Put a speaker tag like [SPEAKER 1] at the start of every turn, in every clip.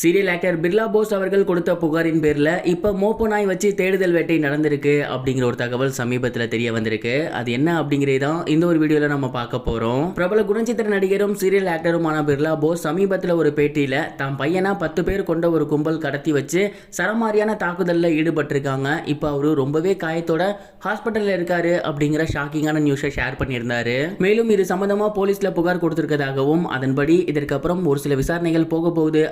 [SPEAKER 1] Serial actor Birla Bose அவர்கள் கொடுத்த புகாரின் பேரில் இப்போ மோப்பு நாய் வச்சு தேடுதல் வேட்டை நடந்திருக்கு அப்படிங்கிற ஒரு தகவல் சமீபத்தில் தெரிய வந்திருக்கு. அது என்ன அப்படிங்கிறது தான் இந்த ஒரு வீடியோவில் நம்ம பார்க்க போகிறோம் பிரபல குணச்சித்திர நடிகரும் சீரியல் ஆக்டருமான பிர்லா போஸ் சமீபத்தில் ஒரு பேட்டியில் தாம் பையனா பத்து பேர் கொண்ட ஒரு கும்பல் கடத்தி வச்சு சரமாரியான தாக்குதலில் ஈடுபட்டிருக்காங்க. இப்போ அவரு ரொம்பவே காயத்தோட ஹாஸ்பிட்டலில் இருக்காரு அப்படிங்கிற ஷாக்கிங்கான நியூஸை ஷேர் பண்ணியிருந்தாரு. மேலும் இது சம்மந்தமாக போலீஸில் புகார் கொடுத்திருக்கதாகவும் அதன்படி இதற்கப்புறம் ஒரு சில விசாரணைகள் போக போகுது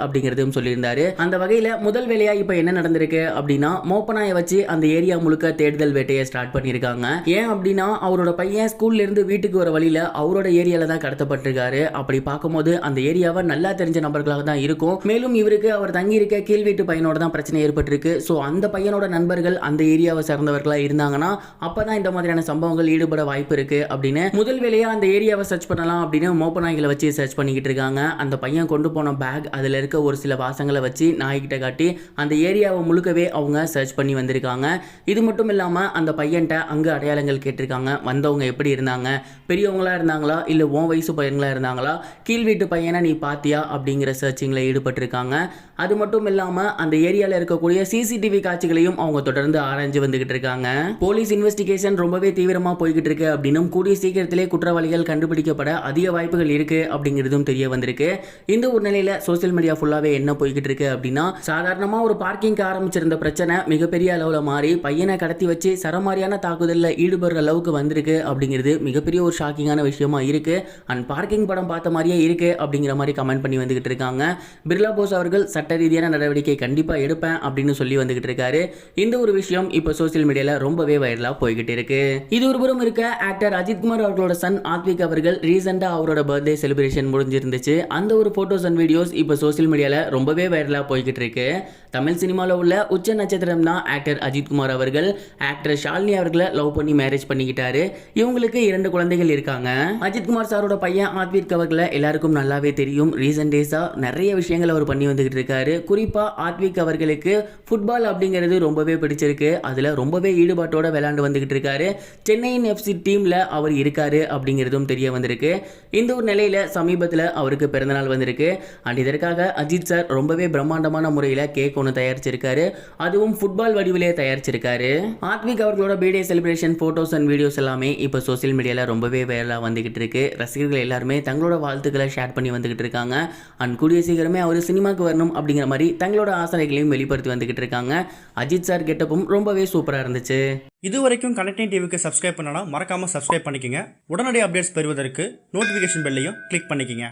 [SPEAKER 1] அப்படிங்கிறதும் சொல்லியிருந்தாரு. அந்த வகையில முதல் வேலையா இப்ப என்ன நடந்திருக்கு அப்படின்னா மோப்பனாயை வச்சு அந்த ஏரியா முழுக்க தேடுதல் வேட்டையை ஸ்டார்ட் பண்ணியிருக்காங்க. ஏன் அப்படின்னா அவரோட பையன் ஸ்கூல்ல இருந்து வீட்டுக்கு வர வழியில அவரோட ஏரியால தான் கடத்தப்பட்டிருக்காரு. அப்படி பார்க்கும்போது அந்த ஏரியாவை நல்லா தெரிஞ்ச நபர்களாக தான் இருக்கும். மேலும் இவருக்கு அவர் தங்கி இருக்க கீழ் வீட்டு பையனோட தான் பிரச்சனை ஏற்பட்டிருக்கு. ஸோ அந்த பையனோட நண்பர்கள் அந்த ஏரியாவை சார்ந்தவர்களா இருந்தாங்கன்னா அப்பதான் இந்த மாதிரியான சம்பவங்கள் ஈடுபட வாய்ப்பு இருக்கு அப்படின்னு முதல் வேலையா அந்த ஏரியாவை சர்ச் பண்ணலாம் அப்படின்னு மோப்பநாய்களை வச்சு சர்ச் பண்ணிக்கிட்டு இருக்காங்க. அந்த பையன் கொண்டு போன பேக் அதுல இருக்க ஒரு சில வாசங்களை வச்சு நாய்கிட்ட காட்டி அந்த ஏரியாவை முழுக்கவே அவங்க சர்ச் பண்ணி வந்திருக்காங்க. இது மட்டும் இல்லாமல் அந்த பையன்கிட்ட அங்கே அடையாளங்கள் கேட்டிருக்காங்க. வந்தவங்க எப்படி இருந்தாங்க? பெரியவங்களாக இருந்தாங்களா? இல்லை உன் வயசு பையன்களாக இருந்தாங்களா? கீழ் வீட்டு பையனை நீ பார்த்தியா அப்படிங்கிற சர்ச்சிங்கில் ஈடுபட்டிருக்காங்க. அது மட்டும் இல்லாமல் அந்த ஏரியாவில் இருக்கக்கூடிய சிசிடிவி காட்சிகளையும் அவங்க தொடர்ந்து ஆராய்ஞ்சு வந்துகிட்டு இருக்காங்க. போலீஸ் இன்வெஸ்டிகேஷன் ரொம்பவே தீவிரமாக போய்கிட்டு இருக்கு. அப்படின்னும் கூடிய சீக்கிரத்திலே குற்றவாளிகள் கண்டுபிடிக்கப்பட அதிக வாய்ப்புகள் இருக்கு அப்படிங்கிறதும் தெரிய வந்திருக்கு. இந்த ஒரு நிலையில் சோசியல் மீடியா ஃபுல்லாகவே என்ன போய்கிட்டு இருக்கு அப்படின்னா சாதாரணமா ஒரு பார்க்கிங்க்கு ஆரம்பிச்சிருந்த பிரச்சனை மிகப்பெரிய அளவுல மாறி பையனை கடத்தி வச்சு சரமாரியான தாக்குதல்ல ஈடுபடுற அளவுக்கு வந்திருக்கு அப்படிங்கிறது மிகப்பெரிய ஒரு ஷாக்கிங்கான விஷயமா இருக்கு. அண்ட் பார்க்கிங் படம் பார்த்த மாதிரியே இருக்கு அப்படிங்கிற மாதிரி கமெண்ட் பண்ணி வந்துகிட்டு இருக்காங்க பிர்லா போஸ் அவர்கள் சட்ட ரீதியான நடவடிக்கை கண்டிப்பா எடுப்பேன் அப்படின்னு சொல்லி வந்துகிட்டு இருக்காரு இந்த ஒரு விஷயம் இப்போ சோசியல் மீடியால ரொம்பவே வைரலா போய்கிட்டு இருக்கு இது ஒருபுறம் இருக்க ஆக்டர் அஜித்குமார் அவர்களோட சன் ஆத்விக் அவர்கள் ரீசெண்டா அவரோட பர்த்டே செலிப்ரேஷன் முடிஞ்சிருந்துச்சு. அந்த ஒரு போட்டோஸ் அண்ட் வீடியோஸ் இப்போ சோசியல் மீடியால ரொம்பவே வைரலாக போய்கிட்டு இருக்கு தமிழ் சினிமாவில் உள்ள உச்ச நட்சத்திரம் தான் ஆக்டர் அஜித்குமார் அவர்கள் ஆக்டர் ஷாலினி அவர்களை லவ் பண்ணி மேரேஜ் பண்ணிக்கிட்டாரு. இவங்களுக்கு இரண்டு குழந்தைகள் இருக்காங்க. அஜித்குமார் சாரோட பையன் ஆத்விக் அவர்களை எல்லாருக்கும் நல்லாவே தெரியும். ரீசன்ட் டேஸாக நிறைய விஷயங்கள் அவர் பண்ணி வந்துகிட்டு இருக்காரு. குறிப்பாக ஆத்விக் அவர்களுக்கு ஃபுட்பால் அப்படிங்கிறது ரொம்பவே பிடிச்சிருக்கு. அதில் ரொம்பவே ஈடுபாட்டோட விளையாண்டு வந்துகிட்டு இருக்காரு. சென்னையின் எஃப்சி டீமில் அவர் இருக்காரு அப்படிங்கிறதும் தெரிய வந்திருக்கு. இந்த ஒரு நிலையில் சமீபத்தில் அவருக்கு பிறந்தநாள் வந்திருக்கு. அண்ட் இதற்காக அஜித் சார் ரொம்பவே பிரம்மாண்டமான முறையில் கேக் ஒன்று தயாரிச்சிருக்காரு. அதுவும் ஃபுட்பால் வடிவிலே தயாரிச்சிருக்காரு. ஆத்விக் அவர்களோட birthday celebration photos and videos எல்லாமே இப்போ சோஷியல் மீடியாவில் ரொம்பவே வைரலாக வந்துகிட்டு இருக்கு. ரசிகர்கள் எல்லாருமே தங்களோட வாழ்த்துக்களை ஷேர் பண்ணி வந்துகிட்டு இருக்காங்க. அண்ட் கூடிய சீக்கிரமே அவர் சினிமாக்கு வரணும் அப்படிங்கிற மாதிரி தங்களோட ஆசைகளையும் வெளிப்படுத்தி வந்துகிட்டு இருக்காங்க. அஜித் சார் கெட்டப்பும் ரொம்பவே சூப்பராக இருந்துச்சு.
[SPEAKER 2] இது வரைக்கும் கனெக்டிங் டிவிக்கு சப்ஸ்கிரைப் பண்ணனா மறக்காம சப்ஸ்கிரைப் பண்ணிக்கங்க. உடனடி அப்டேட்ஸ் பெறுவதற்கு நோட்டிஃபிகேஷன் பெல்லையும் கிளிக் பண்ணிக்கங்க.